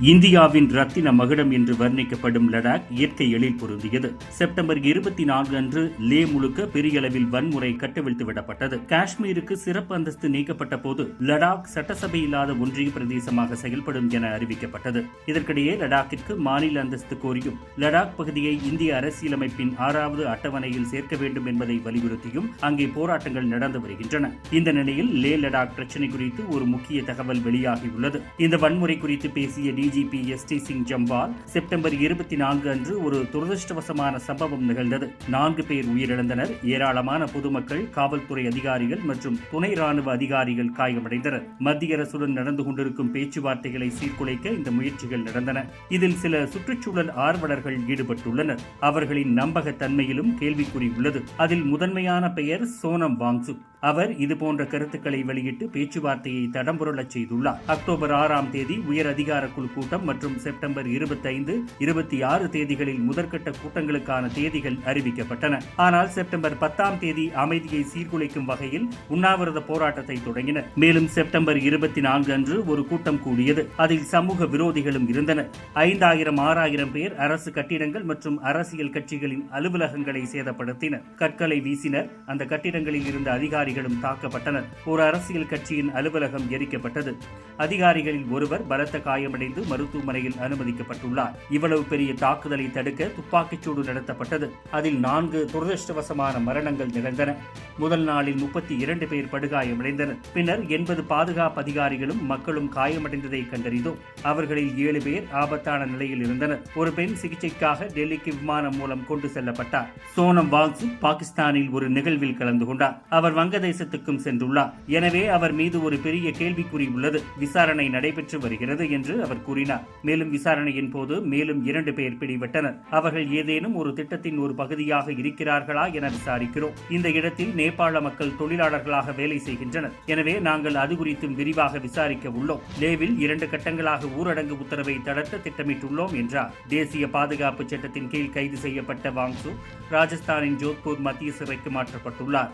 இந்தியாவின் ரத்தின மகுடம் என்று வர்ணிக்கப்படும் லடாக் இயற்கை எழில் பொருந்தியது. செப்டம்பர் இருபத்தி நான்கு அன்று லே முழுக்க பெரிய அளவில் வன்முறை கட்டவிழ்த்து விடப்பட்டது. காஷ்மீருக்கு சிறப்பு அந்தஸ்து நீக்கப்பட்ட போது லடாக் சட்டசபை இல்லாத ஒன்றிய பிரதேசமாக செயல்படும் என அறிவிக்கப்பட்டது. இதற்கிடையே லடாக்கிற்கு மாநில அந்தஸ்து கோரியும் லடாக் பகுதியை இந்திய அரசியலமைப்பின் ஆறாவது அட்டவணையில் சேர்க்க வேண்டும் என்பதை வலியுறுத்தியும் அங்கே போராட்டங்கள் நடந்து வருகின்றன. இந்த நிலையில் லே லடாக் பிரச்சினை குறித்து ஒரு முக்கிய தகவல் வெளியாகியுள்ளது. இந்த வன்முறை குறித்து பேசிய DGP S D Singh Jamwal September இருபத்தி நான்கு அன்று ஒரு துரதிருஷ்டவசமான சம்பவம் நிகழ்ந்தது. நான்கு பேர் உயிரிழந்தனர். ஏராளமான பொதுமக்கள் காவல்துறை அதிகாரிகள் மற்றும் துணை ராணுவ அதிகாரிகள் காயமடைந்தனர். மத்திய அரசுடன் நடந்து கொண்டிருக்கும் பேச்சுவார்த்தைகளை சீர்குலைக்க இந்த முயற்சிகள் நடந்தன. இதில் சில சுற்றுச்சூழல் ஆர்வலர்கள் ஈடுபட்டுள்ளனர். அவர்களின் நம்பகத்தன்மையிலும் கேள்விக்குறி உள்ளது. அதில் முதன்மையான பெயர் சோனம் வாங்சுக் அவர் இதுபோன்ற கருத்துக்களை வெளியிட்டு பேச்சுவார்த்தையை தடம்புரளச் செய்துள்ளார். அக்டோபர் ஆறாம் தேதி உயர் அதிகார குழு கூட்டம் மற்றும் செப்டம்பர் இருபத்தைந்து இருபத்தி ஆறு தேதிகளில் முதற்கட்ட கூட்டங்களுக்கான தேதிகள் அறிவிக்கப்பட்டன. ஆனால் செப்டம்பர் பத்தாம் தேதி அமைதியை சீர்குலைக்கும் வகையில் உண்ணாவிரத போராட்டத்தை தொடங்கினர். மேலும் செப்டம்பர் இருபத்தி நான்கு அன்று ஒரு கூட்டம் கூடியது. அதில் சமூக விரோதிகளும் இருந்தனர் ஐந்தாயிரம் ஆறாயிரம் பேர் அரசு கட்டிடங்கள் மற்றும் அரசியல் கட்சிகளின் அலுவலகங்களை சேதப்படுத்தினர். கற்களை வீசினர். அந்த கட்டிடங்களில் இருந்த அதிகாரி அதிகாரிகளும் தாக்கப்பட்டனர். ஒரு அரசியல் கட்சியின் அலுவலகம் எரிக்கப்பட்டது. அதிகாரிகளில் ஒருவர் பலத்த காயமடைந்து மருத்துவமனையில் அனுமதிக்கப்பட்டுள்ளார். இவ்வளவு பெரிய தாக்குதலை தடுக்க துப்பாக்கிச்சூடு நடத்தப்பட்டது. அதில் நான்கு துரதிருஷ்டவசமான மரணங்கள் நிகழ்ந்தன. முதல் நாளில் முப்பத்தி இரண்டு பேர் படுகாயமடைந்தனர். பின்னர் எண்பது பாதுகாப்பு அதிகாரிகளும் மக்களும் காயமடைந்ததை கண்டறிந்தோம். அவர்களில் ஏழு பேர் ஆபத்தான நிலையில் இருந்தனர். ஒரு பெண் சிகிச்சைக்காக டெல்லிக்கு விமானம் மூலம் கொண்டு செல்லப்பட்டார். சோனம் வாங்சு பாகிஸ்தானில் ஒரு நிகழ்வில் கலந்து கொண்டார். அவர் வங்கதேசத்துக்கும் சென்றுள்ளார். எனவே அவர் மீது ஒரு பெரிய கேள்விக்குறி உள்ளது. விசாரணை நடைபெற்று வருகிறது என்று அவர் கூறினார். மேலும் விசாரணையின் போது மேலும் இரண்டு பேர் பிடிபட்டனர். அவர்கள் ஏதேனும் ஒரு திட்டத்தின் ஒரு பகுதியாக இருக்கிறார்களா என விசாரிக்கிறோம். இந்த இடத்தில் நேபாள மக்கள் தொழிலாளர்களாக வேலை செய்கின்றனர். எனவே நாங்கள் அது குறித்தும் விரிவாக விசாரிக்க உள்ளோம். லேவில் இரண்டு கட்டங்களாக ஊரடங்கு உத்தரவை தளர்த்த திட்டமிட்டுள்ளோம் என்றார். தேசிய பாதுகாப்பு சட்டத்தின் கீழ் கைது செய்யப்பட்ட வாங்சு ராஜஸ்தானின் ஜோத்பூர் மத்திய சிறைக்கு மாற்றப்பட்டுள்ளார்.